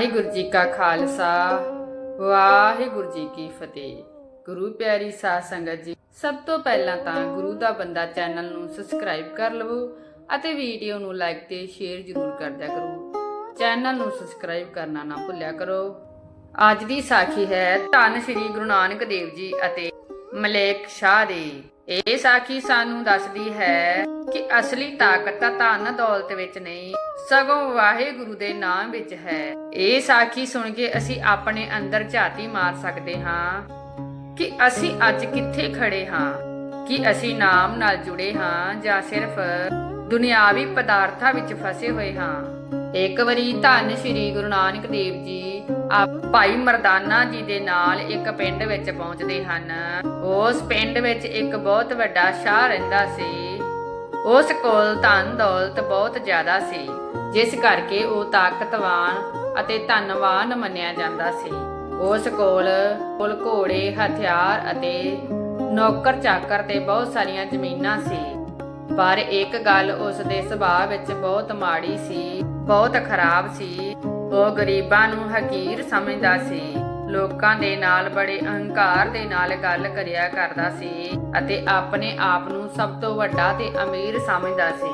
ਵਾਹਿਗੁਰੂ ਜੀ ਕਾ ਖਾਲਸਾ। ਵਾਹਿਗੁਰੂ ਜੀ ਕੀ ਫਤਿਹ। ਗੁਰੂ ਪਿਆਰੀ ਸਾਧ ਸੰਗਤ ਜੀ, ਸਭ ਤੋਂ ਪਹਿਲਾਂ ਤਾਂ ਗੁਰੂ ਦਾ ਬੰਦਾ ਚੈਨਲ ਨੂੰ ਸਬਸਕ੍ਰਾਈਬ ਕਰ ਲਵੋ ਅਤੇ ਵੀਡੀਓ ਨੂੰ ਲਾਈਕ ਤੇ ਸ਼ੇਅਰ ਜ਼ਰੂਰ ਕਰ ਦਿਆ ਕਰੋ। ਚੈਨਲ ਨੂੰ ਸਬਸਕ੍ਰਾਈਬ ਕਰਨਾ ਨਾ ਭੁੱਲਿਆ ਕਰੋ। ਅੱਜ ਦੀ ਸਾਖੀ ਹੈ ਧੰਨ ਸ੍ਰੀ ਗੁਰੂ ਨਾਨਕ ਦੇਵ ਜੀ ਅਤੇ ਮਲੇਕ ਸ਼ਾਹ ਦੀ। ਇਹ ਸਾਖੀ ਸਾਨੂੰ ਦੱਸਦੀ ਹੈ ਕਿ ਅਸਲੀ ਤਾਕਤ ਤਾਂ ਧਨ ਦੌਲਤ ਵਿੱਚ ਨਹੀਂ, ਸਗੋਂ ਵਾਹਿਗੁਰੂ ਦੇ ਨਾਮ ਵਿੱਚ ਹੈ। ਇਹ ਸਾਖੀ ਸੁਣ ਕੇ ਅਸੀਂ ਆਪਣੇ ਅੰਦਰ ਝਾਤੀ ਮਾਰ ਸਕਦੇ ਹਾਂ ਕਿ ਅਸੀਂ ਅੱਜ ਕਿੱਥੇ ਖੜੇ ਹਾਂ, ਕਿ ਅਸੀਂ ਨਾਮ ਨਾਲ ਜੁੜੇ ਹਾਂ ਜਾਂ ਸਿਰਫ ਦੁਨਿਆਵੀ ਪਦਾਰਥਾਂ ਵਿੱਚ ਫਸੇ ਹੋਏ ਹਾਂ। ਇੱਕ ਵਾਰੀ ਧੰਨ ਸ਼੍ਰੀ ਗੁਰੂ ਨਾਨਕ ਦੇਵ ਜੀ ਭਾਈ ਮਰਦਾਨਾ ਜੀ ਦੇ ਨਾਲ ਇੱਕ ਪਿੰਡ ਵਿੱਚ ਪਹੁੰਚਦੇ ਹਨ। ਉਸ ਪਿੰਡ ਵਿੱਚ ਇੱਕ ਬਹੁਤ ਵੱਡਾ ਸ਼ਾਹ ਰਹਿੰਦਾ ਸੀ। ਉਸ ਕੋਲ ਧਨ ਦੌਲਤ ਬਹੁਤ ਜ਼ਿਆਦਾ ਸੀ, ਜਿਸ ਕਰਕੇ ਉਹ ਤਾਕਤਵਾਨ ਅਤੇ ਧਨਵਾਨ ਮੰਨਿਆ ਜਾਂਦਾ ਸੀ। ਉਸ ਕੋਲ ਕੋਲ ਘੋੜੇ, ਹਥਿਆਰ ਅਤੇ ਨੌਕਰ ਚਾਕਰ ਤੇ ਬਹੁਤ ਸਾਰੀਆਂ ਜ਼ਮੀਨਾਂ ਸੀ। ਪਰ ਇੱਕ ਗੱਲ ਉਸ ਦੇ ਸੁਭਾਅ ਵਿੱਚ ਬਹੁਤ ਮਾੜੀ ਸੀ, ਬਹੁਤ ਖਰਾਬ ਸੀ। ਉਹ ਗਰੀਬਾਂ ਨੂੰ ਹਕੀਰ ਸਮਝਦਾ ਸੀ। ਲੋਕਾਂ ਦੇ ਨਾਲ ਬੜੇ ਅਹੰਕਾਰ ਦੇ ਨਾਲ ਗੱਲ ਕਰਿਆ ਕਰਦਾ ਸੀ ਅਤੇ ਆਪਣੇ ਆਪ ਨੂੰ ਸਭ ਤੋਂ ਵੱਡਾ ਤੇ ਅਮੀਰ ਸਮਝਦਾ ਸੀ।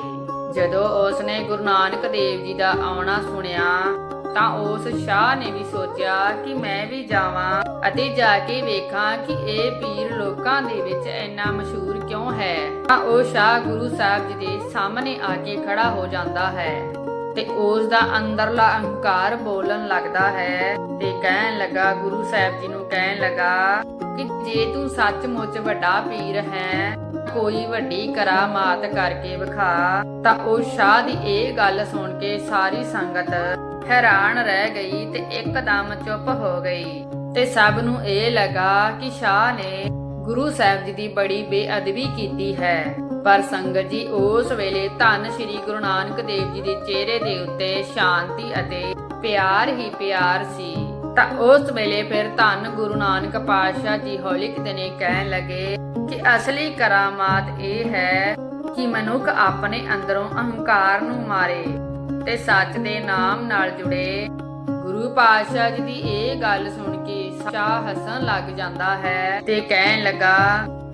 ਜਦੋਂ ਉਸ ਨੇ ਗੁਰੂ ਨਾਨਕ ਦੇਵ ਜੀ ਦਾ ਆਉਣਾ ਸੁਣਿਆ, ਤਾਂ ਉਸ ਸ਼ਾਹ ਨੇ ਵੀ ਸੋਚਿਆ ਕਿ ਮੈਂ ਵੀ ਜਾਵਾਂ ਅਤੇ ਜਾ ਕੇ ਵੇਖਾਂ ਕਿ ਇਹ ਪੀਰ ਲੋਕਾਂ ਦੇ ਵਿੱਚ ਇੰਨਾ ਮਸ਼ਹੂਰ ਕਿਉਂ ਹੈ। ਤਾਂ ਉਹ ਸ਼ਾਹ ਗੁਰੂ ਸਾਹਿਬ ਜੀ ਦੇ ਸਾਹਮਣੇ ਆ ਕੇ ਖੜਾ ਹੋ ਜਾਂਦਾ ਹੈ। ਤੇ ਉਸ ਦਾ ਅੰਦਰਲਾ ਅਹੰਕਾਰ ਬੋਲਣ ਲੱਗਦਾ ਹੈ ਤੇ ਕਹਿਣ ਲੱਗਾ, ਗੁਰੂ ਸਾਹਿਬ ਜੀ ਨੂੰ ਕਹਿਣ ਲੱਗਾ ਕਿ ਜੇ ਤੂੰ ਸੱਚਮੁੱਚ ਵੱਡਾ ਪੀਰ ਹੈ, ਕੋਈ ਵੱਡੀ ਕਰਾਮਾਤ ਕਰਕੇ ਵਿਖਾ, ਤਾਂ ਉਹ ਸ਼ਾਹ ਦੀ ਇਹ ਗੱਲ ਸੁਣ ਕੇ ਸਾਰੀ ਸੰਗਤ ਹੈਰਾਨ ਰਹਿ ਗਈ ਤੇ ਇੱਕਦਮ ਚੁੱਪ ਹੋ ਗਈ ਤੇ ਸਭ ਨੂੰ ਇਹ ਲੱਗਾ ਕਿ ਸ਼ਾਹ ਨੇ ਗੁਰੂ ਸਾਹਿਬ ਜੀ ਦੀ ਬੜੀ ਬੇਅਦਬੀ ਕੀਤੀ ਹੈ। ਪਰ ਸੰਗਤ ਜੀ, ਉਸ ਵੇਲੇ ਧੰਨ ਸ੍ਰੀ ਗੁਰੂ ਨਾਨਕ ਦੇਵ ਜੀ ਦੇ ਚਿਹਰੇ ਦੇ ਉੱਤੇ ਸ਼ਾਂਤੀ ਅਤੇ ਪਿਆਰ ਹੀ ਪਿਆਰ ਸੀ। ਤਾਂ ਉਸ ਵੇਲੇ ਫਿਰ ਧੰਨ ਗੁਰੂ ਨਾਨਕ ਪਾਤਸ਼ਾਹ ਜੀ ਹੌਲੀ ਕਿਤੇ ਨੇ ਕਹਿਣ ਲੱਗੇ ਕਿ ਅਸਲੀ ਕਰਾਮਾਤ ਇਹ ਹੈ ਕਿ ਮਨੁੱਖ ਆਪਣੇ ਅੰਦਰੋਂ ਅਹੰਕਾਰ ਨੂੰ ਮਾਰੇ ਤੇ ਸੱਚ ਦੇ ਨਾਮ ਨਾਲ ਜੁੜੇ। ਗੁਰੂ ਪਾਤਸ਼ਾਹ ਜੀ ਦੀ ਇਹ ਗੱਲ ਸੁਣ ਕੇ ਸ਼ਾਹ ਹਸਣ ਲੱਗ ਜਾਂਦਾ ਹੈ ਤੇ ਕਹਿਣ ਲੱਗਾ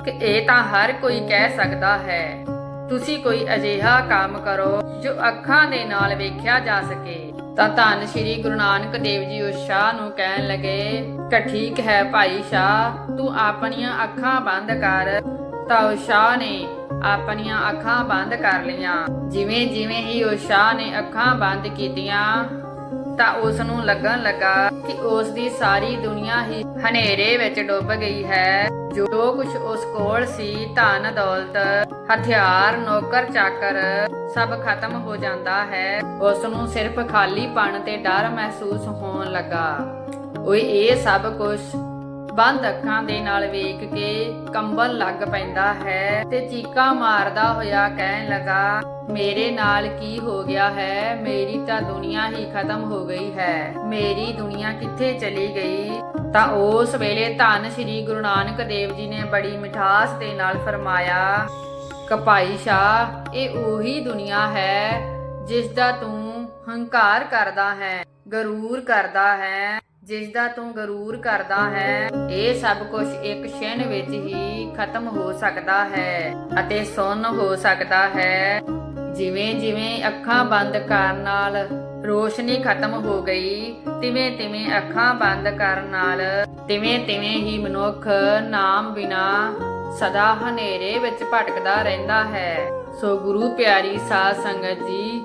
ਕਿ ਇਹ ਤਾਂ ਹਰ ਕੋਈ ਕਹਿ ਸਕਦਾ ਹੈ। ਤੁਸੀਂ ਕੋਈ ਅਜਿਹਾ ਕੰਮ ਕਰੋ ਜੋ ਅੱਖਾਂ ਦੇ ਨਾਲ ਵੇਖਿਆ ਜਾ ਸਕੇ। ਤਾਂ ਧੰਨ ਸ਼੍ਰੀ ਗੁਰੂ ਨਾਨਕ ਦੇਵ ਜੀ ਉਸ ਸ਼ਾਹ ਨੂੰ ਕਹਿਣ ਲੱਗੇ, ਕਿ ਠੀਕ ਹੈ ਭਾਈ ਸ਼ਾਹ, ਤੂੰ ਆਪਣੀਆਂ ਅੱਖਾਂ ਬੰਦ ਕਰ। ਤਾਂ ਉਹ ਸ਼ਾਹ ਨੇ ਆਪਣੀਆਂ ਅੱਖਾਂ ਬੰਦ ਕਰ ਲਈਆਂ। ਜਿਵੇਂ ਜਿਵੇਂ ਹੀ ਉਹ ਸ਼ਾਹ ਨੇ ਅੱਖਾਂ ਬੰਦ ਕੀਤੀਆਂ ਤਾਂ ਉਸ ਨੂੰ ਲੱਗਣ ਲੱਗਾ ਕਿ ਉਸ ਦੀ ਸਾਰੀ ਦੁਨੀਆ ਹੀ ਹਨੇਰੇ ਵਿੱਚ ਡੁੱਬ ਗਈ ਹੈ। ਜੋ ਕੁਝ ਉਸ ਕੋਲ ਸੀ, ਧਨ, ਦੌਲਤ, ਹਥਿਆਰ, ਨੌਕਰ, ਚਾਕਰ, ਸਭ ਖਤਮ ਹੋ ਜਾਂਦਾ ਹੈ। ਉਸ ਨੂੰ ਸਿਰਫ ਖਾਲੀਪਣ ਤੇ ਡਰ ਮਹਿਸੂਸ ਹੋਣ ਲੱਗਾ। ਓਏ, ਇਹ ਸਭ ਕੁਝ ਬੰਦ ਅੱਖਾਂ ਦੇ ਨਾਲ ਵੇਖ ਕੇ ਕੰਬਲ ਲੱਗ ਪੈਂਦਾ ਹੈ ਤੇ ਚੀਕਾਂ ਮਾਰਦਾ ਹੋਇਆ ਕਹਿਣ ਲੱਗਾ ਮੇਰੇ ਨਾਲ ਕੀ ਹੋ ਗਿਆ ਹੈ? ਮੇਰੀ ਤਾਂ ਦੁਨੀਆ ਹੀ ਖਤਮ ਹੋ ਗਈ ਹੈ। ਮੇਰੀ ਦੁਨੀਆ ਕਿੱਥੇ ਚਲੀ ਗਈ? ਤਾਂ ਉਸ ਵੇਲੇ ਧੰਨ ਸ੍ਰੀ ਗੁਰੂ ਨਾਨਕ ਦੇਵ ਜੀ ਨੇ ਬੜੀ ਮਿਠਾਸ ਦੇ ਨਾਲ ਫਰਮਾਇਆ, ਕਪਾਈ ਸ਼ਾਹ, ਇਹ ਉਹੀ ਦੁਨੀਆ ਹੈ ਜਿਸ ਦਾ ਤੂੰ ਹੰਕਾਰ ਕਰਦਾ ਹੈ, ਗਰੂਰ ਕਰਦਾ ਹੈ, ਜਿਸ ਦਾ ਤੂੰ ਗਰੂਰ ਕਰਦਾ ਹੈ। ਇਹ ਸਭ ਕੁਝ ਇੱਕ ਛਿਣ ਵਿੱਚ ਹੀ ਖਤਮ ਹੋ ਸਕਦਾ ਹੈ ਅਤੇ ਸੁੰਨ ਹੋ ਸਕਦਾ ਹੈ। ਜਿਵੇਂ ਜਿਵੇਂ ਅੱਖਾਂ ਬੰਦ ਕਰਨ ਨਾਲ ਰੋਸ਼ਨੀ ਖਤਮ ਹੋ ਗਈ, ਤਿਵੇਂ ਤਿਵੇਂ ਅੱਖਾਂ ਬੰਦ ਕਰਨ ਨਾਲ ਤਿਵੇਂ ਤਿਵੇਂ ਹੀ ਮਨੁੱਖ ਨਾਮ ਬਿਨਾ ਸਦਾ ਹਨੇਰੇ ਵਿੱਚ ਭਟਕਦਾ ਰਹਿੰਦਾ ਹੈ। ਸੋ ਗੁਰੂ ਪਿਆਰੀ ਸਾਧ ਸੰਗਤ ਜੀ,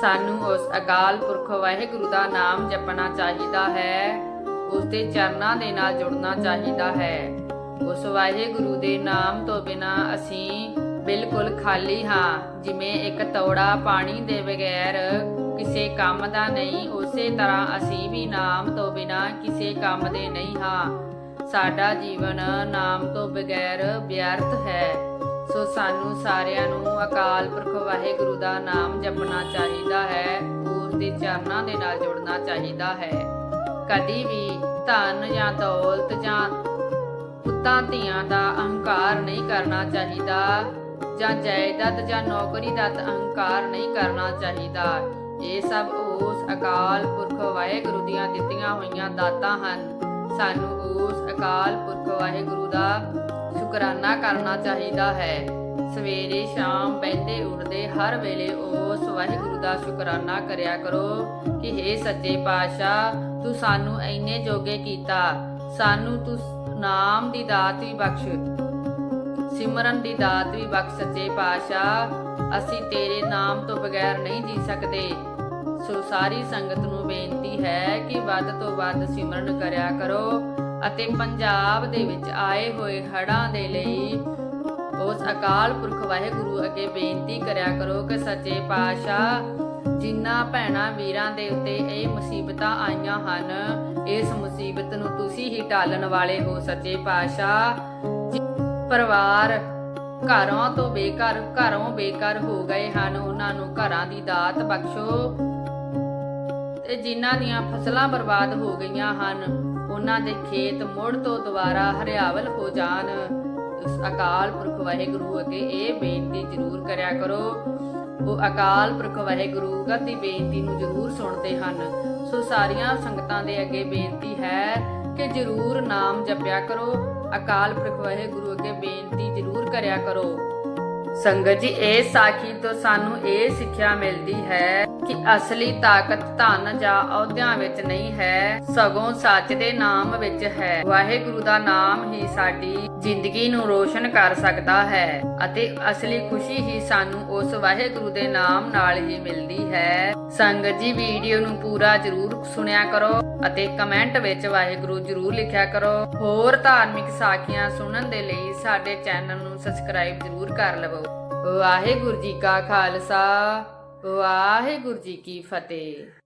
ਸਾਨੂੰ ਉਸ ਅਕਾਲ ਪੁਰਖ ਵਾਹਿਗੁਰੂ ਦਾ ਨਾਮ ਜਪਣਾ ਚਾਹੀਦਾ ਹੈ, ਉਸ ਦੇ ਚਰਨਾਂ ਦੇ ਨਾਲ ਜੁੜਨਾ ਚਾਹੀਦਾ ਹੈ। ਉਸ ਵਾਹਿਗੁਰੂ ਦੇ ਨਾਮ ਤੋਂ ਬਿਨਾ ਅਸੀਂ ਬਿਲਕੁਲ ਖਾਲੀ ਹਾਂ। ਜਿਵੇਂ ਇੱਕ ਤੌੜਾ ਪਾਣੀ ਦੇ ਬਗੈਰ ਕਿਸੇ ਕੰਮ ਦਾ ਨਹੀਂ, ਉਸੇ ਤਰ੍ਹਾਂ ਅਸੀਂ ਵੀ ਨਾਮ ਤੋਂ ਬਿਨਾ ਕਿਸੇ ਕੰਮ ਦੇ ਨਹੀਂ ਹਾਂ। ਸਾਡਾ ਜੀਵਨ ਨਾਮ ਤੋਂ ਬਗੈਰ ਵਿਅਰਥ ਹੈ। ਸੋ ਸਾਨੂੰ ਸਾਰਿਆਂ ਨੂੰ ਅਕਾਲ ਪੁਰਖ ਵਾਹਿਗੁਰੂ ਦਾ ਨਾਮ ਜਪਣਾ ਚਾਹੀਦਾ ਹੈ। ਉਸ ਦੇ ਚਰਨਾਂ ਦੇ ਨਾਲ ਜੁੜਨਾ ਚਾਹੀਦਾ ਹੈ। ਕਦੀ ਵੀ ਧਨ ਜਾਂ ਦੌਲਤ ਜਾਂ ਪੁੱਤਾਂ ਧੀਆਂ ਦਾ ਅਹੰਕਾਰ ਨਹੀਂ ਕਰਨਾ ਚਾਹੀਦਾ। ਜਾਂ ਜਾਇਦਾਦ ਜਾਂ ਨੌਕਰੀ ਦਾ ਅਹੰਕਾਰ ਨਹੀਂ ਕਰਨਾ ਚਾਹੀਦਾ। ਇਹ ਸਭ ਉਸ ਅਕਾਲ ਪੁਰਖ ਵਾਹਿਗੁਰੂ ਦੀਆਂ ਦਿੱਤੀਆਂ ਹੋਈਆਂ ਦਾਤਾਂ ਹਨ। ਸਾਨੂੰ ਉਸ ਅਕਾਲ ਪੁਰਖ ਵਾਹਿਗੁਰੂ ਦਾ ਸ਼ੁਕਰਾਨਾ ਕਰਨਾ ਚਾਹੀਦਾ ਹੈ। ਸਵੇਰੇ ਸ਼ਾਮ ਬੈਠੇ ਉੱਠਦੇ ਹਰ ਵੇਲੇ ਉਸ ਵਾਹਿਗੁਰੂ ਦਾ ਸ਼ੁਕਰਾਨਾ ਕਰਿਆ ਕਰੋ ਕਿ हे ਸੱਚੇ ਪਾਤਸ਼ਾਹ, ਤੂੰ ਸਾਨੂੰ ਇੰਨੇ ਜੋਗੇ ਕੀਤਾ। ਸਾਨੂੰ ਤੂੰ ਨਾਮ ਦੀ ਦਾਤ ਵੀ ਬਖਸ਼। ਸਿਮਰਨ ਦੀ ਦਾਤ ਵੀ ਬਖਸ਼ ਸੱਚੇ ਪਾਤਸ਼ਾਹ, ਅਸੀਂ ਤੇਰੇ ਨਾਮ ਤੋਂ ਬਗੈਰ ਨਹੀਂ ਜੀ ਸਕਦੇ। ਸੋ ਸਾਰੀ ਸੰਗਤ ਨੂੰ ਬੇਨਤੀ ਹੈ ਕਿ ਵੱਧ ਤੋਂ ਵੱਧ ਸਿਮਰਨ ਕਰਿਆ ਕਰੋ ਅਤੇ ਪੰਜਾਬ ਦੇ ਵਿੱਚ ਆਏ ਹੋਏ ਹੜ੍ਹਾਂ ਦੇ ਲਈ ਉਸ ਅਕਾਲ ਪੁਰਖ ਵਾਹਿਗੁਰੂ ਅੱਗੇ ਬੇਨਤੀ ਕਰਿਆ ਕਰੋ ਕਿ ਸੱਚੇ ਪਾਤਸ਼ਾਹ, ਜਿਨ੍ਹਾਂ ਭੈਣਾਂ ਵੀਰਾਂ ਦੇ ਉੱਤੇ ਇਹ ਮੁਸੀਬਤਾਂ ਆਈਆਂ ਹਨ, ਇਸ ਮੁਸੀਬਤ ਨੂੰ ਤੁਸੀਂ ਹੀ ਟਾਲਣ ਵਾਲੇ ਹੋ, ਸੱਚੇ ਪਾਤਸ਼ਾਹ। ਪਰਿਵਾਰ ਘਰਾਂ ਤੋਂ ਬੇਘਰ, ਘਰੋਂ ਬੇਘਰ ਹੋ ਗਏ ਹਨ। ਉਹਨਾਂ ਨੂੰ ਘਰਾਂ ਦੀ ਦਾਤ ਬਖਸ਼ੋ। ਤੇ ਜਿਨ੍ਹਾਂ ਦੀਆਂ ਫਸਲਾਂ ਬਰਬਾਦ ਹੋ ਗਈਆਂ ਹਨ, ਉਹਨਾਂ ਦੇ ਖੇਤ ਮੁੜ ਤੋਂ ਦੁਬਾਰਾ ਹਰਿਆਵਲ ਹੋ ਜਾਣ। ਉਸ ਅਕਾਲ ਪੁਰਖ ਵਾਹਿਗੁਰੂ ਅੱਗੇ ਇਹ ਬੇਨਤੀ ਜ਼ਰੂਰ ਕਰਿਆ ਕਰੋ। ਉਹ ਅਕਾਲ ਪੁਰਖ ਵਾਹਿਗੁਰੂ ਦੀ ਬੇਨਤੀ ਨੂੰ ਜ਼ਰੂਰ ਸੁਣਦੇ ਹਨ। ਸੋ ਸਾਰੀਆਂ ਸੰਗਤਾਂ ਦੇ ਅੱਗੇ ਬੇਨਤੀ ਹੈ ਕਿ ਜ਼ਰੂਰ ਨਾਮ ਜਪਿਆ ਕਰੋ। ਅਕਾਲ ਪੁਰਖ ਵਾਹਿਗੁਰੂ ਅੱਗੇ ਬੇਨਤੀ ਜ਼ਰੂਰ ਕਰਿਆ ਕਰੋ। ਸੰਗਤ ਜੀ, ਇਹ ਸਾਖੀ ਤੋਂ ਸਾਨੂੰ ਇਹ ਸਿੱਖਿਆ ਮਿਲਦੀ ਹੈ। ਕਿ ਅਸਲੀ ਤਾਕਤ ਧਨ ਜਾਂ ਅਹੁਦਿਆਂ ਵਿੱਚ ਨਹੀਂ ਹੈ, ਸਗੋਂ ਸੱਚ ਦੇ ਨਾਮ ਵਿੱਚ ਹੈ। ਵਾਹਿਗੁਰੂ ਦਾ ਨਾਮ ਹੀ ਸਾਡੀ ਜ਼ਿੰਦਗੀ ਨੂੰ ਰੋਸ਼ਨ ਕਰ ਸਕਦਾ ਹੈ ਅਤੇ ਅਸਲੀ ਖੁਸ਼ੀ ਹੀ ਸਾਨੂੰ ਉਸ ਵਾਹਿਗੁਰੂ ਦੇ ਨਾਮ ਨਾਲ ਹੀ ਮਿਲਦੀ ਹੈ। ਸੰਗਤ ਜੀ, ਵੀਡੀਓ ਨੂੰ ਪੂਰਾ ਜ਼ਰੂਰ ਸੁਣਿਆ ਕਰੋ ਅਤੇ ਕਮੈਂਟ ਵਿੱਚ ਵਾਹਿਗੁਰੂ ਜ਼ਰੂਰ ਲਿਖਿਆ ਕਰੋ। ਹੋਰ ਧਾਰਮਿਕ ਸਾਖੀਆਂ ਸੁਣਨ ਦੇ ਲਈ ਸਾਡੇ ਚੈਨਲ ਨੂੰ ਸਬਸਕ੍ਰਾਈਬ ਜ਼ਰੂਰ ਕਰ ਲਵੋ। ਵਾਹਿਗੁਰੂ ਜੀ ਕਾ ਖਾਲਸਾ। ਵਾਹਿਗੁਰੂ ਜੀ ਕੀ ਫਤਿਹ।